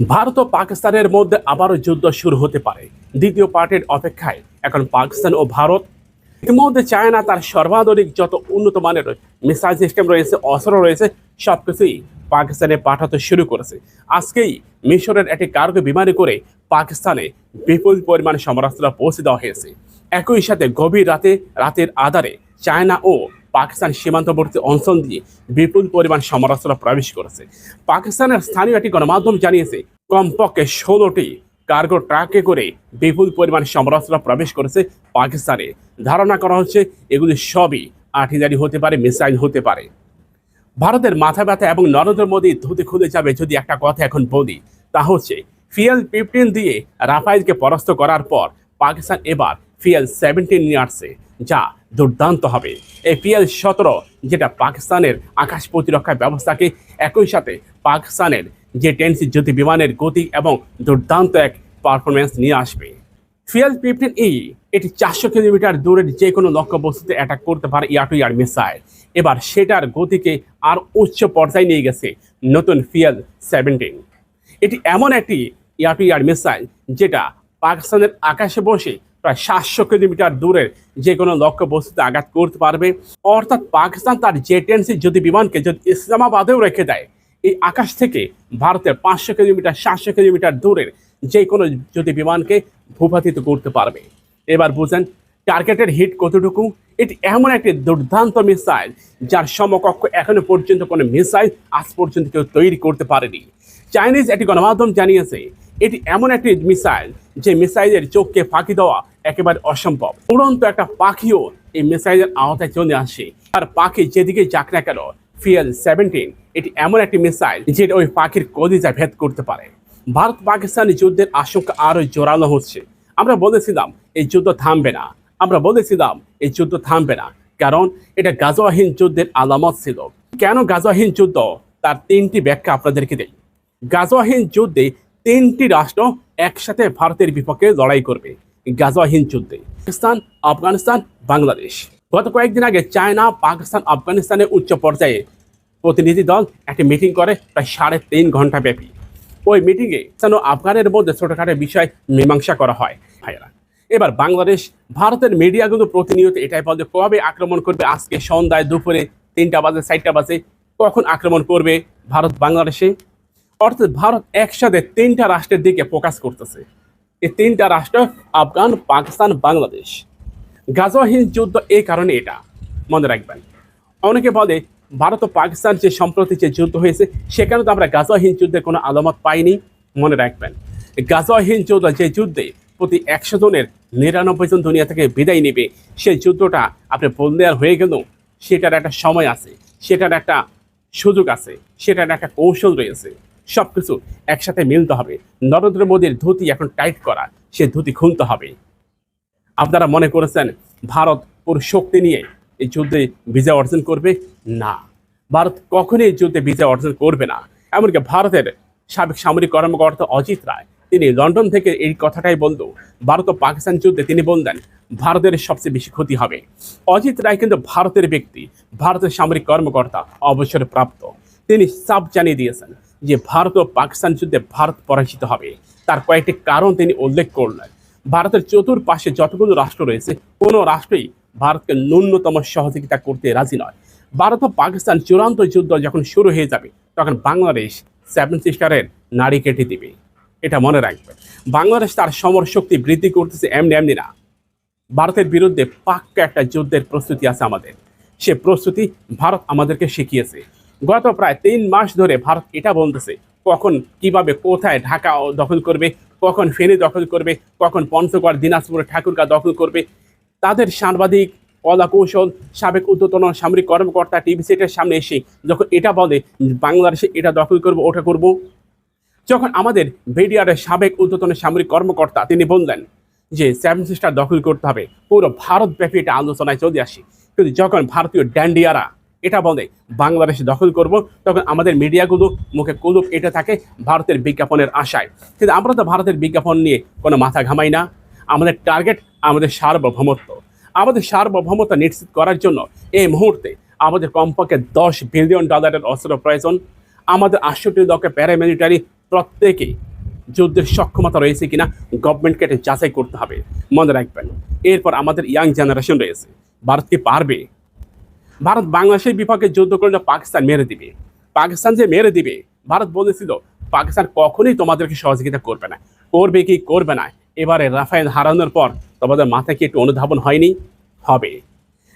ভারত ও পাকিস্তানের মধ্যে আবারও যুদ্ধ শুরু হতে পারে। দ্বিতীয় পার্টির অপেক্ষায় এখন পাকিস্তান ও ভারত, ইতিমধ্যে চায়না তার সর্বাধুনিক যত উন্নত মানের মিসাইল সিস্টেম রয়েছে, অস্ত্র রয়েছে, সবকিছুই পাকিস্তানে পাঠাতে শুরু করেছে। আজকেই মিশরের একটি কার্গো বিমানে করে পাকিস্তানে বিপুল পরিমাণ সমরাস্ত্র পৌঁছে দেওয়া হয়েছে। একই সাথে গভীর রাতে, রাতের আধারে চায়না ও পাকিস্তান সীমান্তবর্তী অঞ্চল দিয়ে বিপুল পরিমাণ সমরাস্ত্র প্রবেশ করেছে। পাকিস্তানের স্থানীয় একটি গণমাধ্যম জানিয়েছে, কমপক্ষে ষোলোটি কার্গো ট্রাকে করে বিপুল পরিমাণ সমরাস্ত্র প্রবেশ করেছে পাকিস্তানে। ধারণা করা হচ্ছে, এগুলি সবই আর্টিলারি হতে পারে, মিসাইল হতে পারে। ভারতের মাথা ব্যথা এবং নরেন্দ্র মোদী ধুতে খুলে যাবে যদি একটা কথা এখন বলি, তা হচ্ছে, ফিএল ফিফটিন দিয়ে রাফাইলকে পরাস্ত করার পর পাকিস্তান এবার ফিএল সেভেন্টিন নিয়ে আসছে। যা দুর্দান্ত হবে। এই পিএল সতেরো, যেটা পাকিস্তানের আকাশ প্রতিরক্ষা ব্যবস্থাকে একই সাথে পাকিস্তানের যে টেন্সি জ্যোতি বিমানের গতি এবং দুর্দান্ত এক পারফরমেন্স নিয়ে আসবে। ফিএল ফিফটিন ই, এটি চারশো কিলোমিটার দূরের যে কোনো লক্ষ্যবস্তুতে অ্যাটাক করতে পারে ইয়ার টু ইয়ার মিসাইল। এবার সেটার গতিকে আর উচ্চ পর্যায়ে নিয়ে গেছে নতুন ফিএল সেভেন্টিন। এটি এমন একটি ইয়ার টু ইয়ার মিসাইল, যেটা পাকিস্তানের আকাশে বসে প্রায় সাতশো কিলোমিটার দূরের যে কোনো লক্ষ্য বস্তুতে আঘাত করতে পারবে। অর্থাৎ পাকিস্তান তার জেটেন্সি যদি বিমানকে যদি ইসলামাবাদেও রেখে দেয়, এই আকাশ থেকে ভারতের পাঁচশো কিলোমিটার, সাতশো কিলোমিটার দূরের যে কোনো যদি বিমানকে ভূপাতিত করতে পারবে। এবার বুঝেন, টার্গেটের হিট কতটুকু? এটি এমন একটি দুর্দান্ত মিসাইল, যার সমকক্ষ এখনও পর্যন্ত কোনো মিসাইল আজ পর্যন্ত কেউ তৈরি করতে পারেনি। চাইনিজ একটি গণমাধ্যম জানিয়েছে, এটি এমন একটি মিসাইল যে মিসাইলের চোখকে ফাঁকি দেওয়া একেবারে অসম্ভব। উড়ন্ত একটা পাখিও এই মিসাইলের আওতায় চলে আসে। আর পাখি যেদিকে যাক না কেন ফিএল সেভেন্টিন এটি এমন একটি মিসাইল যেটা ওই পাখির কলিজা ভেদ করতে পারে। ভারত পাকিস্তানি যুদ্ধের আশঙ্কা আরও জোরালো হচ্ছে। আমরা বলেছিলাম, এই যুদ্ধ থামবে না। আমরা বলেছিলাম, এই যুদ্ধ থামবে না। কারণ এটা গাজোয়াহীন যুদ্ধের আলামত ছিল। কেন গাজোয়াহীন যুদ্ধ? তার তিনটি ব্যাখ্যা আপনাদেরকে দেই। গাজোয়াহীন যুদ্ধে তিনটি রাষ্ট্র একসাথে ভারতের বিপক্ষে লড়াই করবে। গাজোয়াহীন যুদ্ধে। পাকিস্তান, আফগানিস্তান, বাংলাদেশ। গত কয়েকদিন আগে চায়না, পাকিস্তান, আফগানিস্তানের উচ্চ পর্যায়ে প্রতিনিধি দল একটি মিটিং করে প্রায় সাড়ে তিন ঘণ্টা ব্যাপী। ওই মিটিংয়ে যেন আফগানের মধ্যে ছোটখাটো বিষয় মীমাংসা করা হয়। ভাইয়েরা, এবার বাংলাদেশ, ভারতের মিডিয়াগুলো প্রতিনিয়ত এটাই বলে কবে আক্রমণ করবে? আজকে সন্ধ্যায় দুপুরে তিনটা বাজে, চারটা বাজে, কখন আক্রমণ করবে ভারত বাংলাদেশে অর্থাৎ ভারত একসাথে তিনটা রাষ্ট্রের দিকে ফোকাস করতেছে। এই তিনটা রাষ্ট্র, আফগান, পাকিস্তান, বাংলাদেশ। গাজাহীন যুদ্ধ এই কারণে এটা। মনে রাখবেন। অনেকে বলে, ভারত ও পাকিস্তান যে সম্প্রতি যে যুদ্ধ হয়েছে, সেখানে তো আমরা গাজাহীন যুদ্ধের কোনো আলামত পাইনি। মনে রাখবেন। গাজাহীন যুদ্ধ যে যুদ্ধে প্রতি একশো জনের নিরানব্বই জন দুনিয়া থেকে বিদায় নেবে, সেই যুদ্ধটা আপনি বললে আর হয়ে গেল। সেটার একটা সময় আছে, সেটার একটা সুযোগ আছে, সেটার একটা কৌশল রয়েছে। সব কিছু একসাথে মিলতে হবে। নরেন্দ্র মোদীর ধুতি এখন টাইট করা, সে ধুতি খুলতে হবে। আপনারা মনে করেছেন ভারত পুরো শক্তি নিয়ে এই যুদ্ধে বিজয় অর্জন করবে? না। ভারত কখনোই এই যুদ্ধে বিজয় অর্জন করবে না। এমনকি ভারতের সাবেক সামরিক কর্মকর্তা অজিত রায়, তিনি লন্ডন থেকে এই কথাটাই বলল, ভারত ও পাকিস্তান যুদ্ধে তিনি বললেন, ভারতের সবচেয়ে বেশি ক্ষতি হবে। অজিত রায় কিন্তু ভারতের ব্যক্তি, ভারতের সামরিক কর্মকর্তা অবসরে প্রাপ্ত তিনি সাফ জানিয়ে দিয়েছেন যে ভারত ও পাকিস্তান যুদ্ধে ভারত পরাজিত হবে। তার কয়েকটি কারণ তিনি উল্লেখ করলেন। ভারতের চতুর্পাশে যতগুলো রাষ্ট্র রয়েছে, কোনো রাষ্ট্রই ভারতকে ন্যূনতম সহযোগিতা করতে রাজি নয়। ভারত ও পাকিস্তান চূড়ান্ত যুদ্ধ যখন শুরু হয়ে যাবে, তখন বাংলাদেশ সেভেন সিস্টারের নারী কেটে দিবে। এটা মনে রাখবে বাংলাদেশ তার সমর শক্তি বৃদ্ধি করতেছে এমনি এমনি না। ভারতের বিরুদ্ধে পাক্কা একটা যুদ্ধের প্রস্তুতি আছে আমাদের। সে প্রস্তুতি ভারত আমাদেরকে শিখিয়েছে। গত প্রায় তিন মাস ধরে ভারত এটা বলতেছে, কখন, কীভাবে, কোথায় ঢাকা দখল করবে, কখন ফেনী দখল করবে, কখন পঞ্চগড় দিনাজপুর ঠাকুরগা দখল করবে। তাদের সাংবাদিক কলা কৌশল সাবেক উদ্যতন সামরিক কর্মকর্তা, টিভি সেটের সামনে এসে যখন এটা বলে, বাংলাদেশে এটা দখল করব, ওটা করব, যখন আমাদের বিডিআরের সাবেক উদ্যতন সামরিক কর্মকর্তা, তিনি বললেন যে সেভেন সিস্টার দখল করতে হবে, পুরো ভারতব্যাপী এটা আলোচনায় চলে আসে। কিন্তু যখন ভারতীয় ড্যান্ডিয়ারা এটা বলে বাংলাদেশ দখল করব, তখন আমাদের মিডিয়াগুলো মুখে কুলুপ এটা থাকে ভারতের বিজ্ঞাপনের আশায়। কিন্তু আমরা তো ভারতের বিজ্ঞাপন নিয়ে কোনো মাথা ঘামাই না। আমাদের টার্গেট আমাদের সার্বভৌমত্ব। আমাদের সার্বভৌমত্ব নিশ্চিত করার জন্য এই মুহূর্তে আমাদের কমপক্ষে দশ বিলিয়ন ডলারের অস্ত্র প্রয়োজন। আমাদের আটষট্টি লক্ষ প্যারামিলিটারি প্রত্যেকেই যুদ্ধের সক্ষমতা রয়েছে কিনা গভর্নমেন্টকে এটা যাচাই করতে হবে। মনে রাখবেন, এরপর আমাদের ইয়াং জেনারেশন রয়েছে। ভারত কি পারবে? ভারত বাংলাদেশের বিপক্ষে যুদ্ধ করলে পাকিস্তান মেরে দিবে। পাকিস্তান যে মেরে দিবে, ভারত বলেছিল, পাকিস্তান কখনোই তোমাদেরকে সহযোগিতা করবে না। করবে কি করবে না, এবারে রাফায়েল হারানোর পর তোমাদের মাথায় কি একটু অনুধাবন হয়নি? হবে।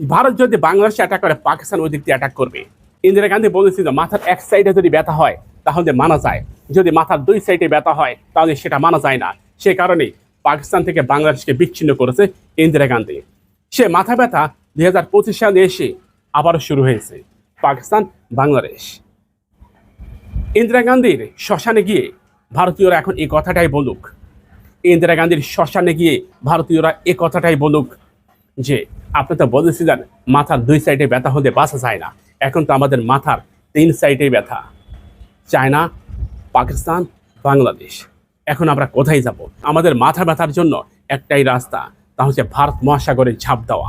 ভারত যদি বাংলাদেশে অ্যাটাক করে, পাকিস্তান ওই দিক দিয়ে অ্যাটাক করবে। ইন্দিরা গান্ধী বলেছিল, মাথার এক সাইডে যদি ব্যথা হয়, তাহলে মানা যায়। যদি মাথার দুই সাইডে ব্যথা হয়, তাহলে সেটা মানা যায় না। সে কারণে পাকিস্তান থেকে বাংলাদেশকে বিচ্ছিন্ন করেছে ইন্দিরা গান্ধী। সে মাথা ব্যথা দুই হাজার পঁচিশ সালে এসে আবারও শুরু হয়েছে। পাকিস্তান, বাংলাদেশ। ইন্দিরা গান্ধীর শ্মশানে গিয়ে ভারতীয়রা এখন এই কথাটাই বলুক। ইন্দিরা গান্ধীর শ্মশানে গিয়ে ভারতীয়রা এ কথাটাই বলুক যে, আপনি তো বলেছিলেন মাথার দুই সাইডে ব্যথা হলে বাঁচা যায় না। এখন তো আমাদের মাথার তিন সাইডে ব্যথা। চায়না, পাকিস্তান, বাংলাদেশ। এখন আমরা কোথায় যাব? আমাদের মাথা ব্যথার জন্য একটাই রাস্তা, তা হচ্ছে ভারত মহাসাগরে ঝাঁপ দেওয়া।